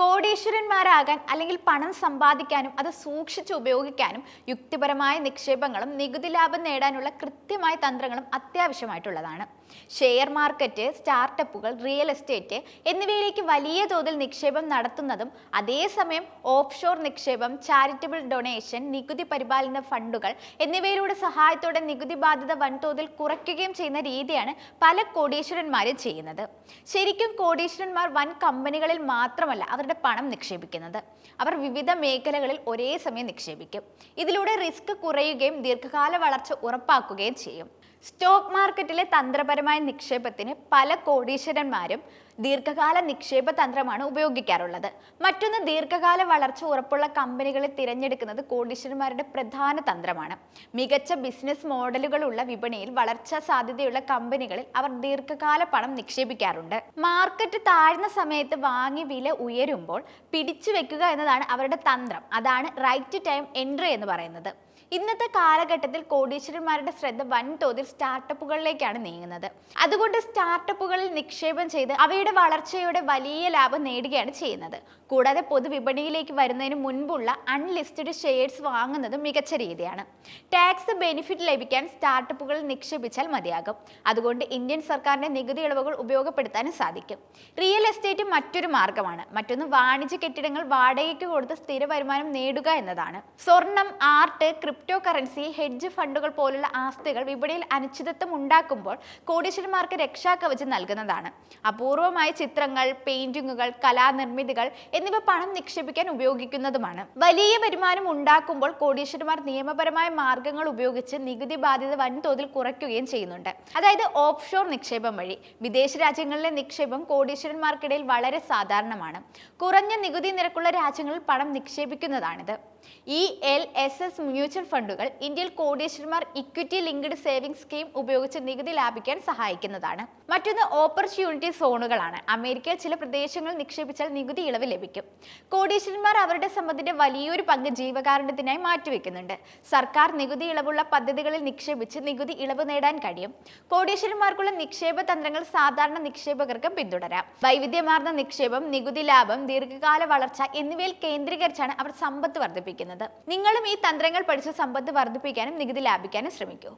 കോടീശ്വരന്മാരാകാൻ അല്ലെങ്കിൽ പണം സമ്പാദിക്കാനും അത് സൂക്ഷിച്ച് ഉപയോഗിക്കാനും യുക്തിപരമായ നിക്ഷേപങ്ങളും നികുതി ലാഭം നേടാനുള്ള കൃത്യമായ തന്ത്രങ്ങളും അത്യാവശ്യമായിട്ടുള്ളതാണ്. ഷെയർ മാർക്കറ്റ് സ്റ്റാർട്ടപ്പുകൾ റിയൽ എസ്റ്റേറ്റ് എന്നിവയിലേക്ക് വലിയ തോതിൽ നിക്ഷേപം നടത്തുന്നതും അതേസമയം ഓഫ്ഷോർ നിക്ഷേപം ചാരിറ്റബിൾ ഡൊണേഷൻ നികുതി പരിപാലന ഫണ്ടുകൾ എന്നിവയിലൂടെ സഹായത്തോടെ നികുതി ബാധ്യത വൻതോതിൽ കുറയ്ക്കുകയും ചെയ്യുന്ന രീതിയാണ് പല കോടീശ്വരന്മാരും ചെയ്യുന്നത്. ശരിക്കും കോടീശ്വരന്മാർ വൻ കമ്പനികളിൽ മാത്രമല്ല അവരുടെ പണം നിക്ഷേപിക്കുന്നത്. അവർ വിവിധ മേഖലകളിൽ ഒരേ സമയം നിക്ഷേപിക്കും. ഇതിലൂടെ റിസ്ക് കുറയുകയും ദീർഘകാല വളർച്ച ഉറപ്പാക്കുകയും ചെയ്യും. സ്റ്റോക്ക് മാർക്കറ്റിലെ തന്ത്രപരമായ നിക്ഷേപത്തിന് പല കോടീശ്വരന്മാരും ദീർഘകാല നിക്ഷേപ തന്ത്രമാണ് ഉപയോഗിക്കാറുള്ളത്. മറ്റൊന്ന് ദീർഘകാല വളർച്ച ഉറപ്പുള്ള കമ്പനികളെ തിരഞ്ഞെടുക്കുന്നത് കോടീശ്വരന്മാരുടെ പ്രധാന തന്ത്രമാണ്. മികച്ച ബിസിനസ് മോഡലുകളുള്ള വിപണിയിൽ വളർച്ചാ സാധ്യതയുള്ള കമ്പനികളിൽ അവർ ദീർഘകാല പണം നിക്ഷേപിക്കാറുണ്ട്. മാർക്കറ്റ് താഴ്ന്ന സമയത്ത് വാങ്ങി വില ഉയരുമ്പോൾ പിടിച്ചു വെക്കുക എന്നതാണ് അവരുടെ തന്ത്രം. അതാണ് റൈറ്റ് ടൈം എൻട്രി എന്ന് പറയുന്നത്. ഇന്നത്തെ കാലഘട്ടത്തിൽ കോടീശ്വരന്മാരുടെ ശ്രദ്ധ വൻതോതിൽ സ്റ്റാർട്ടപ്പുകളിലേക്കാണ് നീങ്ങുന്നത്. അതുകൊണ്ട് സ്റ്റാർട്ടപ്പുകളിൽ നിക്ഷേപം ചെയ്ത് അവയുടെ വളർച്ചയുടെ വലിയ ലാഭം നേടുകയാണ് ചെയ്യുന്നത്. കൂടാതെ പൊതുവിപണിയിലേക്ക് വരുന്നതിന് മുൻപുള്ള അൺലിസ്റ്റഡ് ഷെയർസ് വാങ്ങുന്നത് മികച്ച രീതിയാണ്. ടാക്സ് ബെനിഫിറ്റ് ലഭിക്കാൻ സ്റ്റാർട്ടപ്പുകളിൽ നിക്ഷേപിച്ചാൽ മതിയാകും. അതുകൊണ്ട് ഇന്ത്യൻ സർക്കാരിന്റെ നികുതി ഇളവുകൾ ഉപയോഗപ്പെടുത്താനും സാധിക്കും. റിയൽ എസ്റ്റേറ്റ് മറ്റൊരു മാർഗമാണ്. മറ്റൊന്ന് വാണിജ്യ കെട്ടിടങ്ങൾ വാടകയ്ക്ക് കൊടുത്ത് സ്ഥിര വരുമാനം നേടുക എന്നതാണ്. സ്വർണം ആർട്ട് ക്രിപ്റ്റോ കറൻസി ഹെഡ്ജ് ഫണ്ടുകൾ പോലുള്ള ആസ്തികൾ വിപണിയിൽ അനിശ്ചിതത്വം ഉണ്ടാക്കുമ്പോൾ കോടീശ്വരന്മാർക്ക് രക്ഷാകവചം നൽകുന്നതാണ്. അപൂർവമായ ചിത്രങ്ങൾ പെയിന്റിങ്ങുകൾ കലാനിർമ്മിതികൾ എന്നിവ പണം നിക്ഷേപിക്കാൻ ഉപയോഗിക്കുന്നതുമാണ്. വലിയ വരുമാനം ഉണ്ടാക്കുമ്പോൾ കോടീശ്വരന്മാർ നിയമപരമായ മാർഗങ്ങൾ ഉപയോഗിച്ച് നികുതി ബാധ്യത വൻതോതിൽ കുറയ്ക്കുകയും ചെയ്യുന്നുണ്ട്. അതായത് ഓഫ് ഷോർ നിക്ഷേപം വഴി. വിദേശ രാജ്യങ്ങളിലെ നിക്ഷേപം കോടീശ്വരന്മാർക്കിടയിൽ വളരെ സാധാരണമാണ്. കുറഞ്ഞ നികുതി നിരക്കുള്ള രാജ്യങ്ങളിൽ പണം നിക്ഷേപിക്കുന്നതാണിത്. E L S S mutual ഫണ്ടുകൾ ഇന്ത്യയിൽ കോടീശ്വരന്മാർ ഇക്വിറ്റി ലിങ്ക്ഡ് സേവിംഗ് സ്കീം ഉപയോഗിച്ച് നികുതി ലാഭിക്കാൻ സഹായിക്കുന്നതാണ്. മറ്റൊന്ന് ഓപ്പർച്യൂണിറ്റി സോണുകളാണ് അമേരിക്കയിൽ ചില പ്രദേശങ്ങൾ നിക്ഷേപിച്ചാൽ നികുതി ഇളവ് ലഭിക്കും. കോടീശ്വരന്മാർ അവരുടെ സമ്പത്തിന്റെ വലിയൊരു പങ്ക് ജീവകാരുണ്യത്തിനായി മാറ്റിവെക്കുന്നുണ്ട്. സർക്കാർ നികുതി ഇളവുള്ള പദ്ധതികളിൽ നിക്ഷേപിച്ച് നികുതി ഇളവ് നേടാൻ കഴിയും. കോടീശ്വരന്മാർക്കുള്ള നിക്ഷേപ തന്ത്രങ്ങൾ സാധാരണ നിക്ഷേപകർക്ക് പിന്തുടരാം. വൈവിധ്യമാർന്ന നിക്ഷേപം നികുതി ലാഭം ദീർഘകാല വളർച്ച എന്നിവയിൽ കേന്ദ്രീകരിച്ചാണ് അവർ സമ്പത്ത് വർദ്ധിപ്പിക്കുന്നത്. നിങ്ങളും ഈ തന്ത്രങ്ങൾ പഠിച്ച് സമ്പത്ത് വർദ്ധിപ്പിക്കാനും നികുതി ലാഭിക്കാനും ശ്രമിക്കൂ.